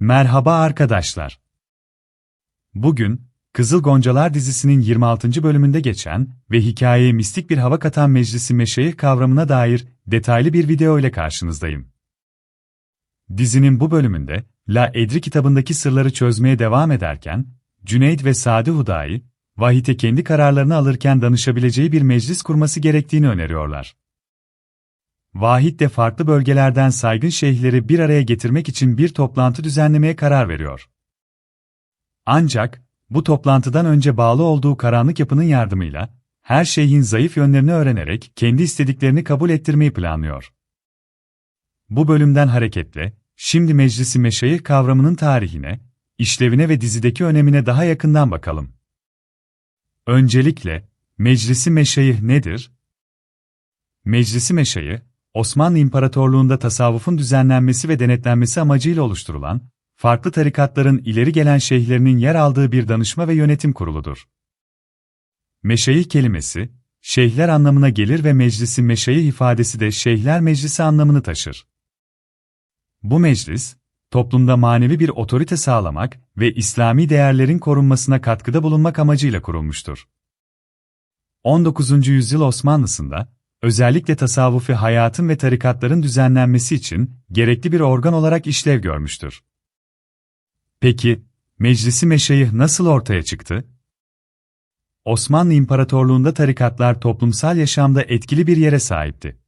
Merhaba arkadaşlar. Bugün, Kızıl Goncalar dizisinin 26. bölümünde geçen ve hikayeye mistik bir hava katan meclisi meşayih kavramına dair detaylı bir video ile karşınızdayım. Dizinin bu bölümünde, La Edri kitabındaki sırları çözmeye devam ederken, Cüneyd ve Sadi Hudayi, Vahit'e kendi kararlarını alırken danışabileceği bir meclis kurması gerektiğini öneriyorlar. Vahit de farklı bölgelerden saygın şeyhleri bir araya getirmek için bir toplantı düzenlemeye karar veriyor. Ancak, bu toplantıdan önce bağlı olduğu karanlık yapının yardımıyla, her şeyhin zayıf yönlerini öğrenerek kendi istediklerini kabul ettirmeyi planlıyor. Bu bölümden hareketle, şimdi meclisi meşayih kavramının tarihine, işlevine ve dizideki önemine daha yakından bakalım. Öncelikle, meclisi meşayih nedir? Meclisi meşayih, Osmanlı İmparatorluğu'nda tasavvufun düzenlenmesi ve denetlenmesi amacıyla oluşturulan, farklı tarikatların ileri gelen şeyhlerinin yer aldığı bir danışma ve yönetim kuruludur. Meşayih kelimesi, şeyhler anlamına gelir ve meclisi meşayih ifadesi de şeyhler meclisi anlamını taşır. Bu meclis, toplumda manevi bir otorite sağlamak ve İslami değerlerin korunmasına katkıda bulunmak amacıyla kurulmuştur. 19. yüzyıl Osmanlısında, özellikle tasavvufi hayatın ve tarikatların düzenlenmesi için gerekli bir organ olarak işlev görmüştür. Peki, Meclisi Meşayih nasıl ortaya çıktı? Osmanlı İmparatorluğu'nda tarikatlar toplumsal yaşamda etkili bir yere sahipti.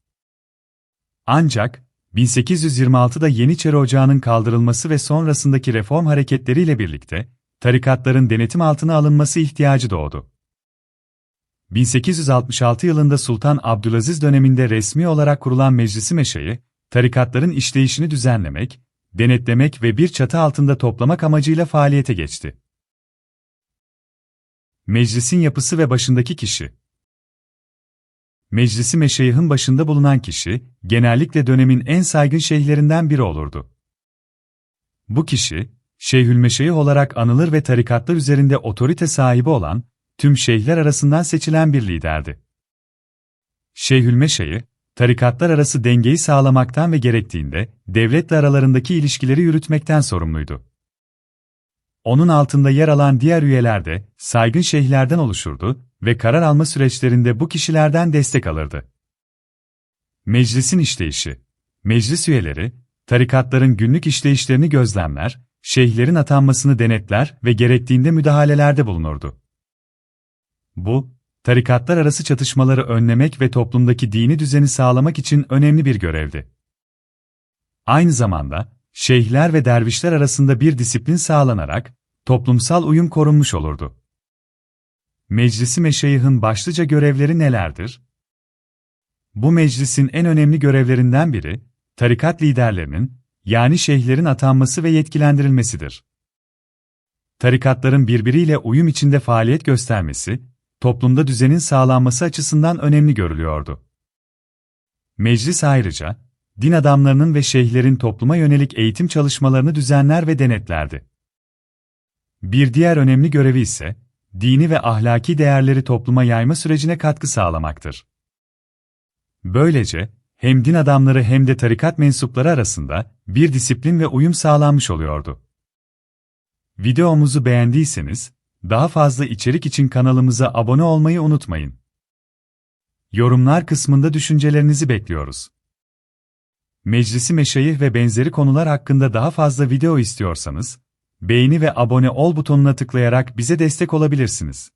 Ancak, 1826'da Yeniçeri Ocağı'nın kaldırılması ve sonrasındaki reform hareketleriyle birlikte, tarikatların denetim altına alınması ihtiyacı doğdu. 1866 yılında Sultan Abdülaziz döneminde resmi olarak kurulan Meclisi Meşayı, tarikatların işleyişini düzenlemek, denetlemek ve bir çatı altında toplamak amacıyla faaliyete geçti. Meclisin yapısı ve başındaki kişi Meclisi Meşayih'in başında bulunan kişi, genellikle dönemin en saygın şeyhlerinden biri olurdu. Bu kişi, Şeyhülmeşayih olarak anılır ve tarikatlar üzerinde otorite sahibi olan, tüm şeyhler arasından seçilen bir liderdi. Şeyhülmeşayih, tarikatlar arası dengeyi sağlamaktan ve gerektiğinde, devletle aralarındaki ilişkileri yürütmekten sorumluydu. Onun altında yer alan diğer üyeler de, saygın şeyhlerden oluşurdu ve karar alma süreçlerinde bu kişilerden destek alırdı. Meclisin işleyişi Meclis üyeleri, tarikatların günlük işleyişlerini gözlemler, şeyhlerin atanmasını denetler ve gerektiğinde müdahalelerde bulunurdu. Bu, tarikatlar arası çatışmaları önlemek ve toplumdaki dini düzeni sağlamak için önemli bir görevdi. Aynı zamanda, şeyhler ve dervişler arasında bir disiplin sağlanarak, toplumsal uyum korunmuş olurdu. Meclisi Meşayih'in başlıca görevleri nelerdir? Bu meclisin en önemli görevlerinden biri, tarikat liderlerinin, yani şeyhlerin atanması ve yetkilendirilmesidir. Tarikatların birbiriyle uyum içinde faaliyet göstermesi, toplumda düzenin sağlanması açısından önemli görülüyordu. Meclis ayrıca, din adamlarının ve şeyhlerin topluma yönelik eğitim çalışmalarını düzenler ve denetlerdi. Bir diğer önemli görevi ise, dini ve ahlaki değerleri topluma yayma sürecine katkı sağlamaktır. Böylece, hem din adamları hem de tarikat mensupları arasında bir disiplin ve uyum sağlanmış oluyordu. Videomuzu beğendiyseniz, daha fazla içerik için kanalımıza abone olmayı unutmayın. Yorumlar kısmında düşüncelerinizi bekliyoruz. Meclisi Meşayih ve benzeri konular hakkında daha fazla video istiyorsanız, beğeni ve abone ol butonuna tıklayarak bize destek olabilirsiniz.